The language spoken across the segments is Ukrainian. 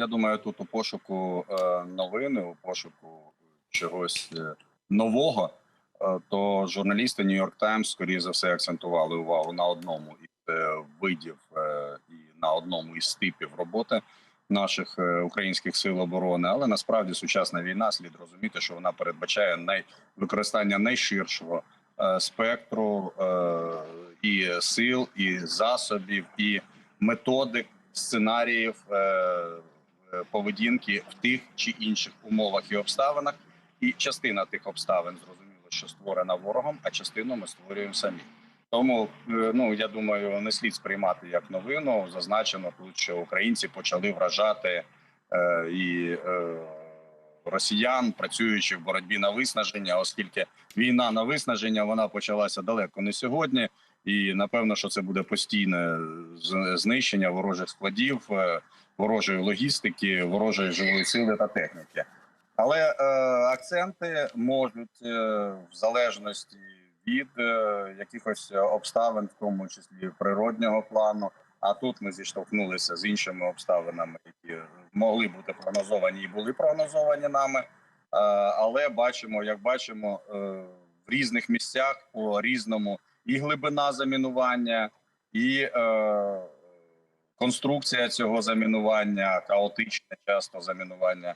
Я думаю, тут у пошуку е, новини, у пошуку чогось е, нового, е, то журналісти Нью-Йорк Таймс, скоріше за все, акцентували увагу на одному із видів і на одному із типів роботи наших українських сил оборони. Але насправді сучасна війна слід розуміти, що вона передбачає най... використання найширшого спектру і сил, і засобів, і методик, сценаріїв поведінки в тих чи інших умовах і обставинах. І частина тих обставин зрозуміло, що створена ворогом, а частину ми створюємо самі. Тому е, ну я думаю, не слід сприймати як новину. Зазначено тут, що українці почали вражати е, і е, росіян, працюючи в боротьбі на виснаження, оскільки війна на виснаження вона почалася далеко не сьогодні, і напевно, що це буде постійне знищення ворожих складів, е, ворожої логістики, ворожої живої сили та техніки. Але е, акценти можуть е, в залежності від е, якихось обставин, в тому числі природнього плану. А тут ми зіштовхнулися з іншими обставинами, які могли бути прогнозовані і були прогнозовані нами. Е, але бачимо, як бачимо, е, в різних місцях по різному і глибина замінування, і е, конструкція цього замінування, хаотичне часто замінування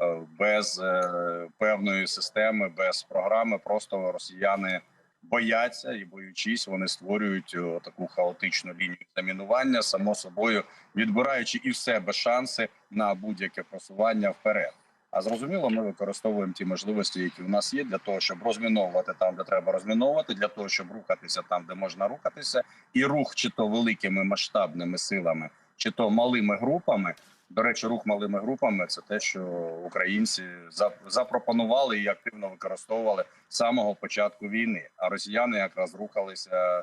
е, без е, певної системи, без програми. Просто росіяни бояться і боючись, вони створюють таку хаотичну лінію замінування, само собою відбираючи і в себе шанси на будь-яке просування вперед. А зрозуміло, ми використовуємо ті можливості, які в нас є, для того, щоб розміновувати там, де треба розміновувати, для того, щоб рухатися там, де можна рухатися, і рух чи то великими масштабними силами, чи то малими групами. До речі, рух малими групами це те, що українці запропонували і активно використовували з самого початку війни. А росіяни якраз рухалися е,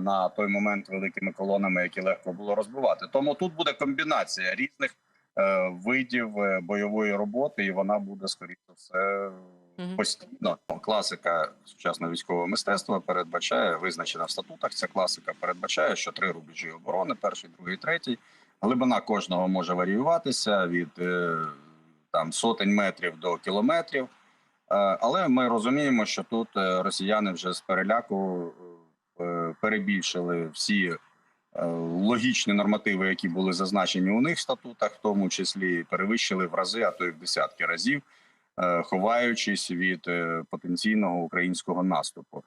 на той момент великими колонами, які легко було розбивати. Тому тут буде комбінація різних видів е, бойової роботи, і вона буде скоріше все постійно. Класика сучасного військового мистецтва передбачає визначена в статутах. Ця класика передбачає, що три рубежі оборони: перший, другий, третій. Глибина кожного може варіюватися від е, там сотень метрів до кілометрів. Е, Але ми розуміємо, що тут е, росіяни вже з переляку е, перебільшили всі е, логічні нормативи, які були зазначені у них в статутах, в тому числі перевищили в рази, а то й в десятки разів, е, ховаючись від е, потенційного українського наступу.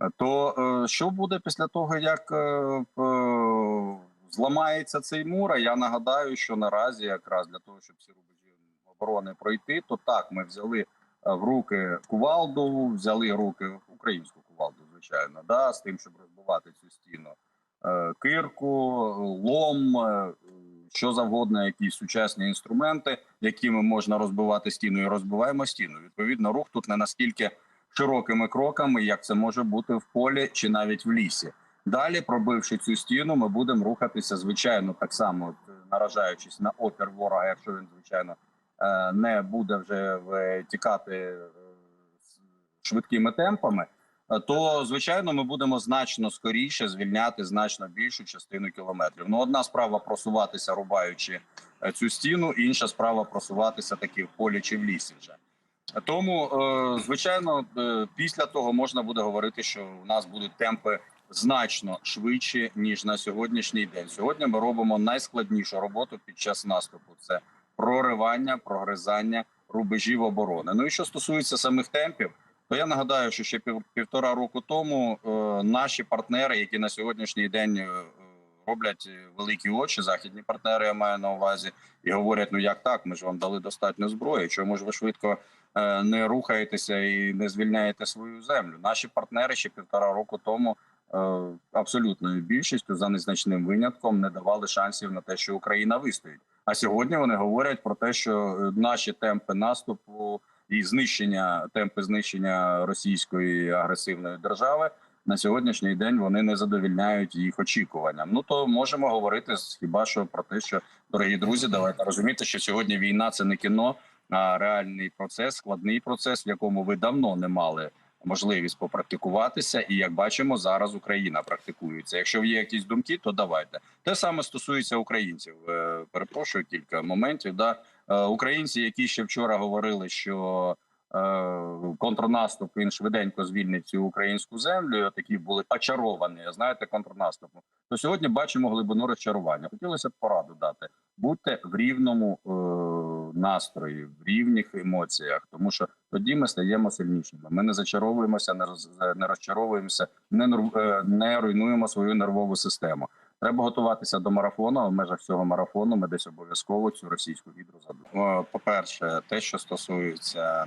Е, То е, що буде після того, як е, е, зламається цей мур? Я нагадаю, що наразі, якраз для того, щоб ці рубежі оборони пройти, то так ми взяли е, в руки кувалду, взяли руки українську кувалду, звичайно, да, з тим, щоб розбивати цю стіну. Е, Кирку, лом, е, що завгодно, якісь сучасні інструменти, якими можна розбивати стіну, і розбиваємо стіну. Відповідно, рух тут не наскільки широкими кроками, як це може бути в полі чи навіть в лісі. Далі, пробивши цю стіну, ми будемо рухатися звичайно так само, наражаючись на опір ворога, якщо він звичайно е, не буде вже е, тікати е, швидкими темпами. Е, То звичайно, ми будемо значно скоріше звільняти значно більшу частину кілометрів. Ну, одна справа просуватися, рубаючи е, цю стіну, інша справа просуватися таки в полі чи в лісі. Вже тому, е, звичайно, після того можна буде говорити, що у нас будуть темпи значно швидші ніж на сьогоднішній день. Сьогодні ми робимо найскладнішу роботу під час наступу: це проривання, прогризання рубежів оборони. Ну і що стосується самих темпів, я нагадаю, що ще пів, півтора року тому е, наші партнери, які на сьогоднішній день е, роблять великі очі, західні партнери, я маю на увазі, і говорять: ну як так? Ми ж вам дали достатньо зброї. Чому ж ви швидко е, не рухаєтеся і не звільняєте свою землю? Наші партнери ще півтора року тому. е, Абсолютною більшістю за незначним винятком не давали шансів на те, що Україна вистоїть. А сьогодні вони говорять про те, що е, наші темпи наступу і знищення темпи знищення російської агресивної держави на сьогоднішній день вони не задовільняють їх очікуванням. Ну то можемо говорити хіба що про те, що дорогі друзі, давайте розуміти, що сьогодні війна це не кіно, а реальний процес, складний процес, в якому ви давно не мали можливість попрактикуватися. І як бачимо, зараз Україна практикується. Якщо є якісь думки, то давайте. Те саме стосується українців. Е, Перепрошую кілька моментів. Да? Е, Українці, які ще вчора говорили, що е, контрнаступ він швиденько звільнить цю українську землю. Такі були очаровані, знаєте, контрнаступом. То сьогодні бачимо глибину розчарування. Хотілося б пораду дати. Будьте в рівному е, настрої, в рівних емоціях, тому що тоді ми стаємо сильнішими. Ми не зачаровуємося, не роз не розчаровуємося, не е, не руйнуємо свою нервову систему. Треба готуватися до марафону. а В межах цього марафону ми десь обов'язково цю російську відру задумаємо. По перше, те, що стосується е,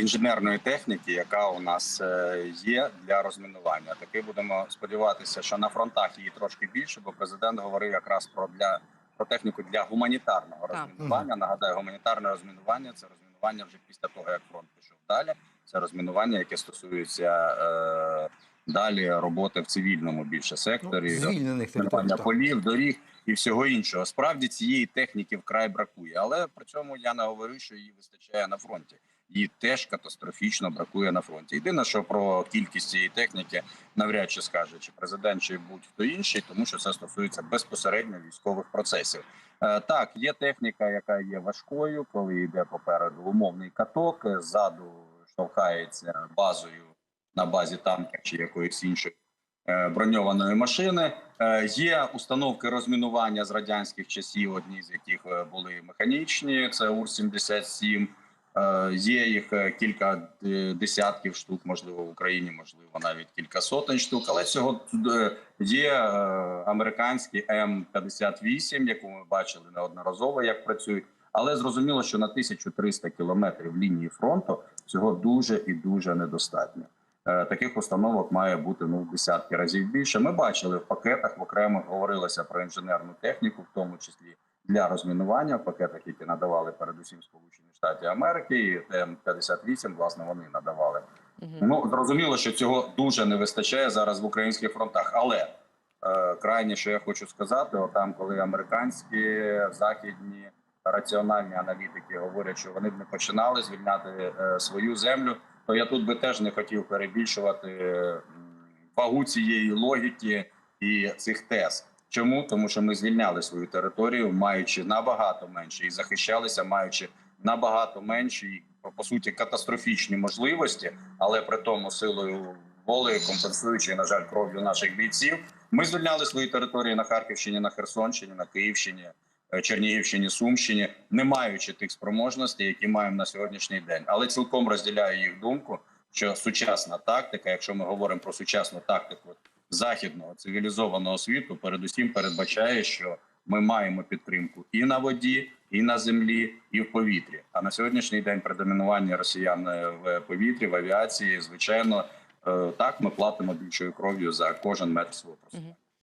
інженерної техніки, яка у нас е, є для розмінування. Таки будемо сподіватися, що на фронтах її трошки більше, бо президент говорив якраз про для про техніку для гуманітарного Так. розмінування. Нагадаю, гуманітарне розмінування це розмінування вже після того, як фронт пішов далі. Це розмінування, яке стосується е, далі роботи в цивільному більше секторі. Ну, територій. Полів, доріг і всього іншого. Справді цієї техніки вкрай бракує, але при цьому я не говорю, що її вистачає на фронті. Її теж катастрофічно бракує на фронті. Єдине, що про кількість цієї техніки навряд чи скаже чи президент, чи будь-хто інший, тому що це стосується безпосередньо військових процесів. Е, Так, є техніка, яка є важкою, коли йде попереду умовний каток, ззаду штовхається базою на базі танка чи якоїсь іншої е, броньованої машини. Е, Є установки розмінування з радянських часів, одні з яких е, були механічні. Це УР-77. Е, Є їх кілька десятків штук, можливо, в Україні, можливо, навіть кілька сотень штук. Але цього є американські М-58, яку ми бачили неодноразово, як працюють. Але зрозуміло, що на 1300 кілометрів лінії фронту цього дуже і дуже недостатньо. Е, Таких установок має бути ну в десятки разів більше. Ми бачили в пакетах в окремих говорилося про інженерну техніку, в тому числі для розмінування в пакетах, які надавали передусім Сполучені Штати Америки, і М-58, власне, вони надавали. Мгм. Ну зрозуміло, що цього дуже не вистачає зараз в українських фронтах. Але е, крайнє, що я хочу сказати, отам, коли американські західні раціональні аналітики говорять, що вони б не починали звільняти е, свою землю, то я тут би теж не хотів перебільшувати е, вагу цієї логіки і цих тез. Чому тому, що ми звільняли свою територію, маючи набагато менше, і захищалися, маючи набагато менші, по суті, катастрофічні можливості, але при тому силою воли, компенсуючи, на жаль, кров'ю наших бійців, ми звільняли свої території на Харківщині, на Херсонщині, на Київщині, Чернігівщині, Сумщині, не маючи тих спроможностей, які маємо на сьогоднішній день. Але цілком розділяю їх думку, що сучасна тактика, якщо ми говоримо про сучасну тактику західного цивілізованого світу, передусім передбачає, що ми маємо підтримку і на воді, і на землі, і в повітрі. А на сьогоднішній день предомінування росіян е, в повітрі, в авіації, звичайно, е, так ми платимо більшою кров'ю за кожен метр свого просування.